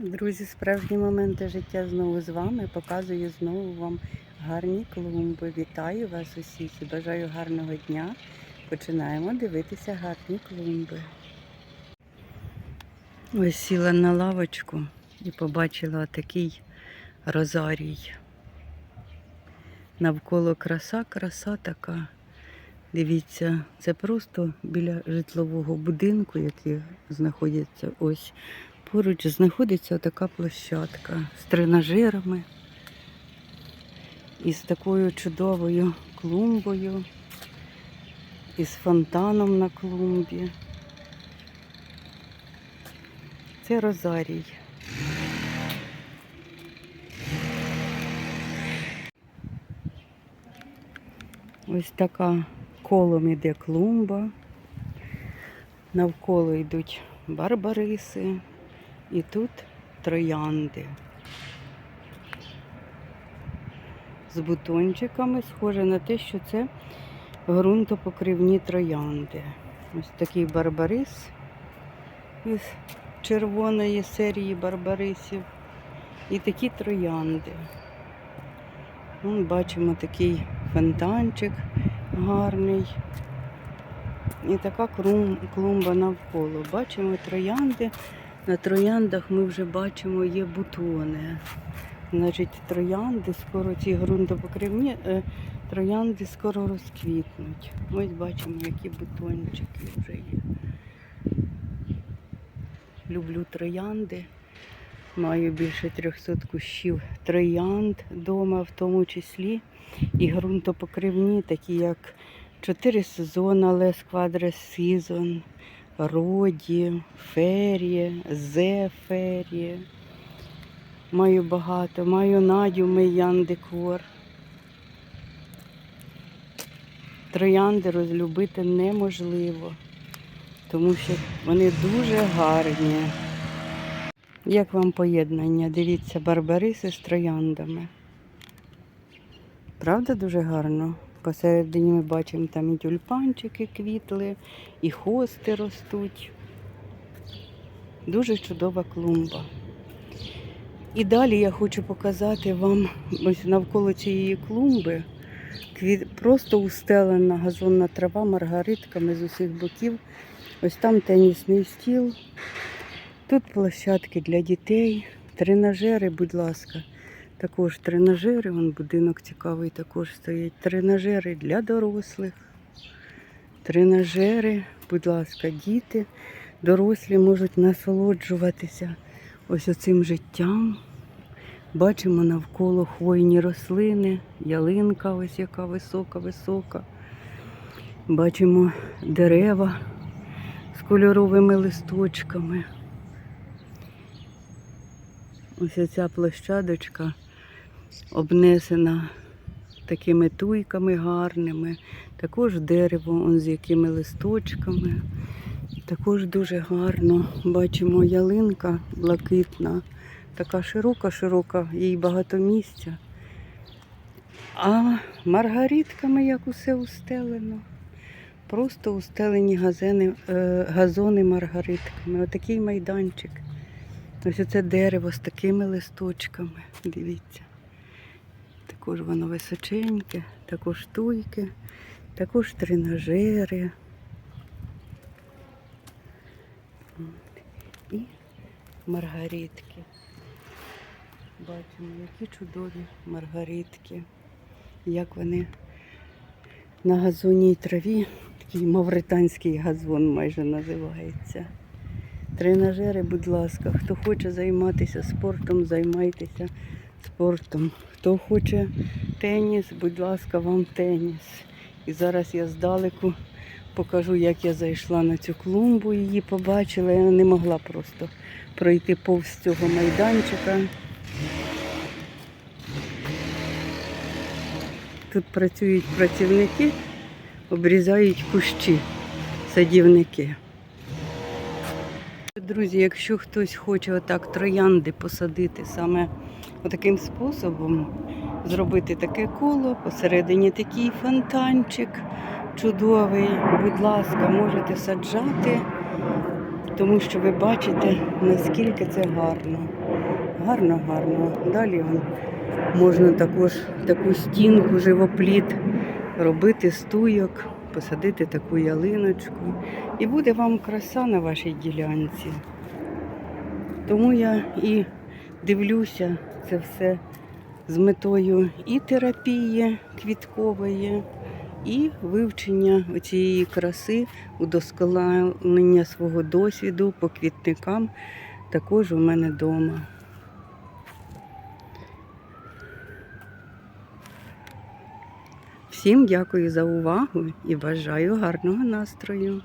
Друзі, справжні моменти життя знову з вами. Показую знову вам гарні клумби. Вітаю вас усіх і бажаю гарного дня. Починаємо дивитися гарні клумби. Ось сіла на лавочку і побачила такий розарій. Навколо краса, краса така. Дивіться, це просто біля житлового будинку, який знаходиться ось Поруч знаходиться така площадка з тренажерами і з такою чудовою клумбою, і з фонтаном на клумбі. Це розарій. Ось така колом іде клумба. Навколо йдуть барбариси. І тут троянди. З бутончиками схоже на те, що це ґрунтопокривні троянди. Ось такий барбарис із червоної серії барбарисів. І такі троянди. Вон бачимо такий фонтанчик гарний. І така клумба навколо. Бачимо троянди. На трояндах ми вже бачимо є бутони. Значить, троянди скоро ці ґрунтопокривні е, троянди скоро розквітнуть. Ось бачимо, які бутончики вже є. Люблю троянди. Маю більше 300 кущів троянд вдома, в тому числі і ґрунтопокривні, такі як 4 сезони, але сквадра сезон. Роді, ферії, зеферії. Маю багато, маю надю миян декор. Троянди розлюбити неможливо, тому що вони дуже гарні. Як вам поєднання? Дивіться, барбариси з трояндами. Правда дуже гарно? Посередині ми бачимо там і тюльпанчики квітли, і хости ростуть. Дуже чудова клумба. І далі я хочу показати вам ось навколо цієї клумби просто устелена газонна трава маргаритками з усіх боків. Ось там тенісний стіл. Тут площадки для дітей, тренажери, будь ласка. Також тренажери, вон будинок цікавий також стоїть. Тренажери для дорослих. Тренажери, будь ласка, діти, дорослі можуть насолоджуватися ось оцим життям. Бачимо навколо хвойні рослини, ялинка ось яка висока-висока. Бачимо дерева з кольоровими листочками. Ось ця площадочка обнесена такими туйками гарними, також дерево он з якими листочками. Також дуже гарно бачимо ялинка блакитна, така широка-широка, їй багато місця. А маргаритками як усе устелено. Просто устелені газени, е, газони маргаритками. Отакий майданчик. Ось оце дерево з такими листочками. Дивіться. Також воно височеньке, також туйки, також тренажери. І маргаритки. Бачимо, які чудові маргаритки. Як вони на газонній траві, такий мавританський газон майже називається. Тренажери, будь ласка, хто хоче займатися спортом, займайтеся спортом. Хто хоче теніс, будь ласка, вам теніс. І зараз я здалеку покажу, як я зайшла на цю клумбу, її побачила. Я не могла просто пройти повз цього майданчика. Тут працюють працівники, обрізають кущі, садівники. Друзі, якщо хтось хоче отак троянди посадити саме отаким способом, зробити таке коло, посередині такий фонтанчик чудовий, будь ласка, можете саджати, тому що ви бачите, наскільки це гарно. гарно, гарно. Далі можна також таку стінку, живопліт робити з туйок, посадити таку ялиночку. І буде вам краса на вашій ділянці. Тому я і дивлюся це все з метою і терапії квіткової, і вивчення цієї краси, удосконалення свого досвіду по квітникам також у мене вдома. Всім дякую за увагу і бажаю гарного настрою.